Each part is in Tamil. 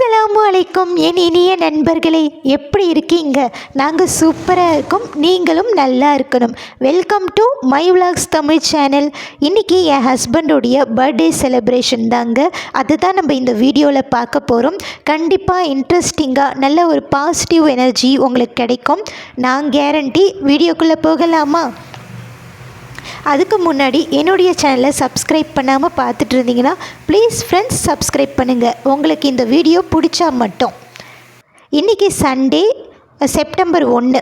அஸ்ஸலாமு அலைக்கும் என் இனிய நண்பர்களே எப்படி இருக்கீங்க? நாங்கள் சூப்பராக இருக்கும் நீங்களும் நல்லா இருக்கணும். Welcome to my vlogs Tamil channel இன்றைக்கி என் ஹஸ்பண்டோடைய பர்த்டே செலிப்ரேஷன் தாங்க. அதுதான் நம்ம இந்த வீடியோவில் பார்க்க போகிறோம் கண்டிப்பாக இன்ட்ரெஸ்டிங்காக நல்ல ஒரு பாசிட்டிவ் எனர்ஜி உங்களுக்கு கிடைக்கும். நான் கேரண்டி வீடியோக்குள்ளே போகலாமா? அதுக்கு முன்னாடி என்னுடைய சேனலை சப்ஸ்கிரைப் பண்ணாமல் பார்த்துட்டு இருந்தீங்கன்னா ப்ளீஸ் ஃப்ரெண்ட்ஸ் சப்ஸ்கிரைப் பண்ணுங்கள் உங்களுக்கு இந்த வீடியோ பிடிச்சா மட்டும். இன்றைக்கி சண்டே செப்டம்பர் ஒன்று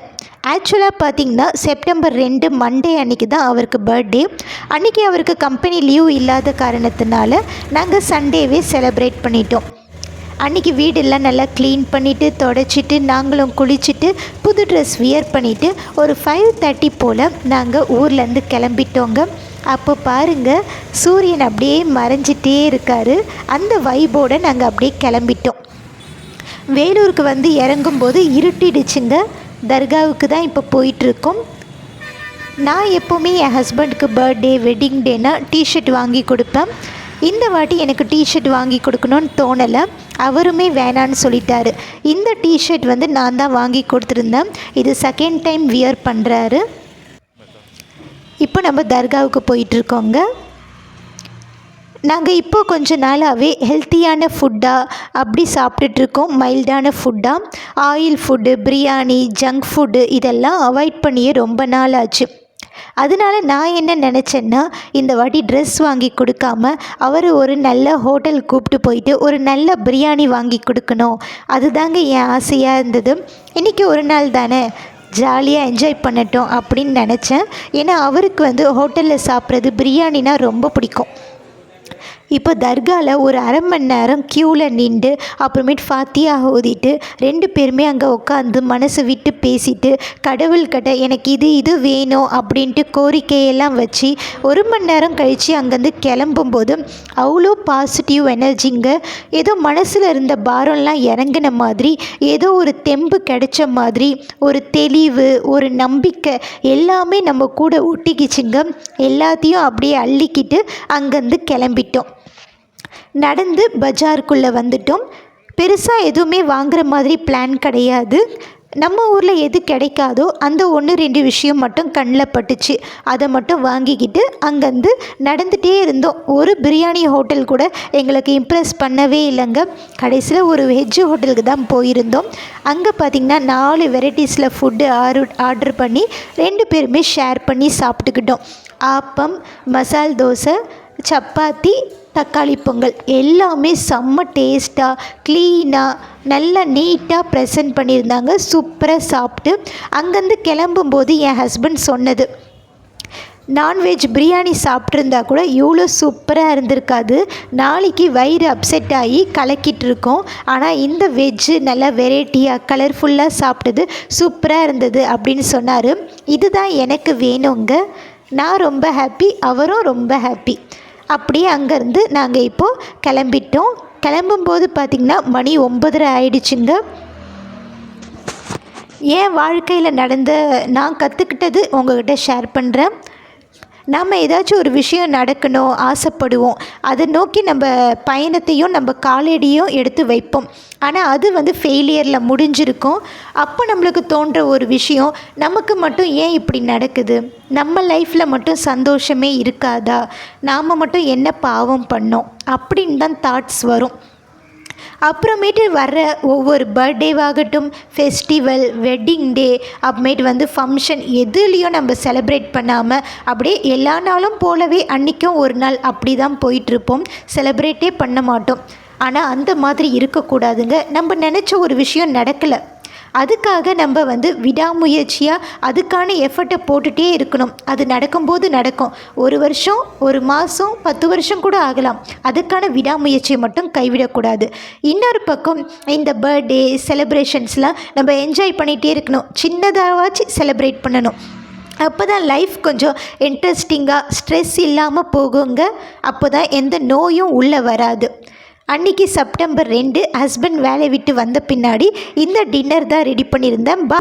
ஆக்சுவலாக பார்த்தீங்கன்னா செப்டம்பர் ரெண்டு மண்டே அன்றைக்கி தான் அவருக்கு பர்த்டே அன்றைக்கி அவருக்கு கம்பெனி லீவ் இல்லாத காரணத்தினால நாங்கள் சண்டேவே செலப்ரேட் பண்ணிட்டோம். அன்றைக்கி வீடெல்லாம் நல்லா க்ளீன் பண்ணிவிட்டு தொடச்சிட்டு நாங்களும் குளிச்சுட்டு புது ட்ரெஸ் வியர் பண்ணிவிட்டு ஒரு ஃபைவ் தேர்ட்டி போல் நாங்கள் ஊர்லேருந்து கிளம்பிட்டோங்க. அப்போ பாருங்கள் சூரியன் அப்படியே மறைஞ்சிட்டே இருக்கார். அந்த வைபோடு நாங்கள் அப்படியே கிளம்பிட்டோம். வேலூருக்கு வந்து இறங்கும்போது இருட்டிடுச்சுங்க. தர்காவுக்கு தான் இப்போ போயிட்டுருக்கோம். நான் எப்போவுமே என் ஹஸ்பண்டுக்கு பர்த்டே வெட்டிங் டேனால் டிஷர்ட் வாங்கி கொடுப்பேன். இந்த வாட்டி எனக்கு டிஷர்ட் வாங்கி கொடுக்கணும்னு தோணலை. அவருமே வேணான்னு சொல்லிட்டாரு. இந்த டிஷர்ட் வந்து நான் தான் வாங்கி கொடுத்துருந்தேன். இது செகண்ட் டைம் வியர் பண்ணுறாரு இப்போ நம்ம தர்காவுக்கு போயிட்டுருக்கோங்க நாங்கள் இப்போ கொஞ்ச நாளாகவே ஹெல்த்தியான ஃபுட்டாக அப்படி சாப்பிட்டுட்ருக்கோம் மைல்டான ஃபுட்டாக oil food biryani junk food இதெல்லாம் அவாய்ட் பண்ணியே ரொம்ப நாள் ஆச்சு அதனால நான் என்ன நினச்சேன்னா இந்த வாட்டி ட்ரெஸ் வாங்கி கொடுக்காம அவர் ஒரு நல்ல ஹோட்டல் கூப்பிட்டு போயிட்டு ஒரு நல்ல பிரியாணி வாங்கி கொடுக்கணும். அதுதாங்க என் ஆசையாக இருந்தது. இன்றைக்கி ஒரு நாள் தானே. ஜாலியாக என்ஜாய் பண்ணட்டும் அப்படின்னு நினச்சேன். ஏன்னா அவருக்கு வந்து ஹோட்டலில் சாப்பிட்றது பிரியாணினா ரொம்ப பிடிக்கும். இப்போ தர்காவில் ஒரு அரை மணி நேரம் க்யூவில் நின்று அப்புறமேட்டு ஃபாத்தியாக ஓதிட்டு ரெண்டு பேருமே அங்கே உட்காந்து மனசு விட்டு பேசிட்டு கடவுள்கிட்ட எனக்கு இது இது வேணும் அப்படின்ட்டு கோரிக்கையெல்லாம் வச்சு ஒரு மணி நேரம் கழித்து அங்கேருந்து கிளம்பும்போது அவ்வளோ பாசிட்டிவ் எனர்ஜிங்க ஏதோ மனசில் இருந்த பாரம்லாம் இறங்கின மாதிரி ஏதோ ஒரு தெம்பு கிடைச்ச மாதிரி ஒரு தெளிவு ஒரு நம்பிக்கை எல்லாமே நம்ம கூட ஒட்டிக்கிச்சுங்க. எல்லாத்தையும் அப்படியே அள்ளிக்கிட்டு அங்கேருந்து கிளம்பிட்டோம். நடந்து பஜாருக்குள்ளே வந்துட்டோம். பெருசாக எதுவுமே வாங்குற மாதிரி பிளான் கிடையாது. நம்ம ஊரில் எது கிடைக்காதோ அந்த ஒன்று ரெண்டு விஷயம் மட்டும் கண்ணில் பட்டுச்சு. அதை மட்டும் வாங்கிக்கிட்டு அங்கேருந்து நடந்துகிட்டே இருந்தோம். ஒரு பிரியாணி ஹோட்டல் கூட எங்களுக்கு இம்ப்ரெஸ் பண்ணவே இல்லைங்க. கடைசியில் ஒரு வெஜ்ஜு ஹோட்டலுக்கு தான் போயிருந்தோம். அங்கே பார்த்திங்கன்னா நாலு வெரைட்டிஸில் ஃபுட்டு ஆர்டர் ஆர்டர் பண்ணி ரெண்டு பேருமே ஷேர் பண்ணி சாப்பிட்டுக்கிட்டோம். ஆப்பம் மசால் தோசை சப்பாத்தி தக்காளி பொங்கல் எல்லாமே செம்ம டேஸ்ட்டாக க்ளீனாக நல்லா நீட்டாக ப்ரெசென்ட் பண்ணியிருந்தாங்க. சூப்பராக சாப்பிட்டு அங்கேருந்து கிளம்பும்போது என் ஹஸ்பண்ட் சொன்னது நான்வெஜ் பிரியாணி சாப்பிட்ருந்தா கூட இவ்வளோ சூப்பராக இருந்திருக்காது. நாளைக்கு வயிறு அப்செட் ஆகி கலக்கிட்டு இருக்கோம். ஆனால் இந்த வெஜ்ஜு நல்லா வெரைட்டியாக கலர்ஃபுல்லாக சாப்பிட்டது சூப்பராக இருந்தது அப்படின்னு சொன்னார். இதுதான் எனக்கு வேணுங்க. நான் ரொம்ப ஹாப்பி அவரும் ரொம்ப ஹாப்பி அப்படியே அங்கேருந்து நாங்கள் இப்போது கிளம்பிட்டோம். கிளம்பும்போது பார்த்திங்கன்னா மணி ஒம்பதரை ஆயிடுச்சுங்க. என் வாழ்க்கையில் நடந்த நான் கற்றுக்கிட்டது உங்கள்கிட்ட ஷேர் பண்ணுறேன். நம்ம ஏதாச்சும் ஒரு விஷயம் நடக்கணும் ஆசைப்படுவோம் அதை நோக்கி நம்ம பயணத்தையும் நம்ம காலடியும் எடுத்து வைப்போம். ஆனால் அது வந்து ஃபெயிலியரில் முடிஞ்சிருக்கும். அப்போ நம்மளுக்கு தோன்ற ஒரு விஷயம் நமக்கு மட்டும் ஏன் இப்படி நடக்குது? நம்ம லைஃப்பில் மட்டும் சந்தோஷமே இருக்காதா? நாம் மட்டும் என்ன பாவம் பண்ணோம்? அப்படின்னு தான் தாட்ஸ் வரும். அப்புறமேட்டு வர்ற ஒவ்வொரு பர்த்டேவாகட்டும் ஃபெஸ்டிவல் வெட்டிங் டே அப்புறமேட்டு வந்து ஃபங்க்ஷன் எதுலேயும் நம்ம செலிப்ரேட் பண்ணாமல் அப்படியே எல்லா நாளும் போலவே அன்றைக்கும் ஒரு நாள் அப்படி தான் போயிட்டுருப்போம் செலிப்ரேட்டே பண்ண மாட்டோம். ஆனால் அந்த மாதிரி இருக்கக்கூடாதுங்க. நம்ம நினச்ச ஒரு விஷயம் நடக்கலை. அதுக்காக நம்ம வந்து விடாமுயற்சியாக அதுக்கான எஃபர்ட்டை போட்டுகிட்டே இருக்கணும். அது நடக்கும்போது நடக்கும். ஒரு வருஷம் ஒரு மாதம் பத்து வருஷம் கூட ஆகலாம். அதுக்கான விடாமுயற்சியை மட்டும் கைவிடக்கூடாது. இன்னொரு பக்கம் இந்த பர்த்டே செலிப்ரேஷன்ஸ்லாம் நம்ம என்ஜாய் பண்ணிகிட்டே இருக்கணும். சின்னதாகவாச்சும் செலிப்ரேட் பண்ணணும். அப்போ தான் லைஃப் கொஞ்சம் இன்ட்ரெஸ்டிங்காக ஸ்ட்ரெஸ் இல்லாமல் போகுங்க. அப்போ தான் எந்த நோயும் உள்ளே வராது. அன்றைக்கி செப்டம்பர் ரெண்டு ஹஸ்பண்ட் வேலை விட்டு வந்த பின்னாடி இந்த டின்னர் தான் ரெடி பண்ணியிருந்தேன். பா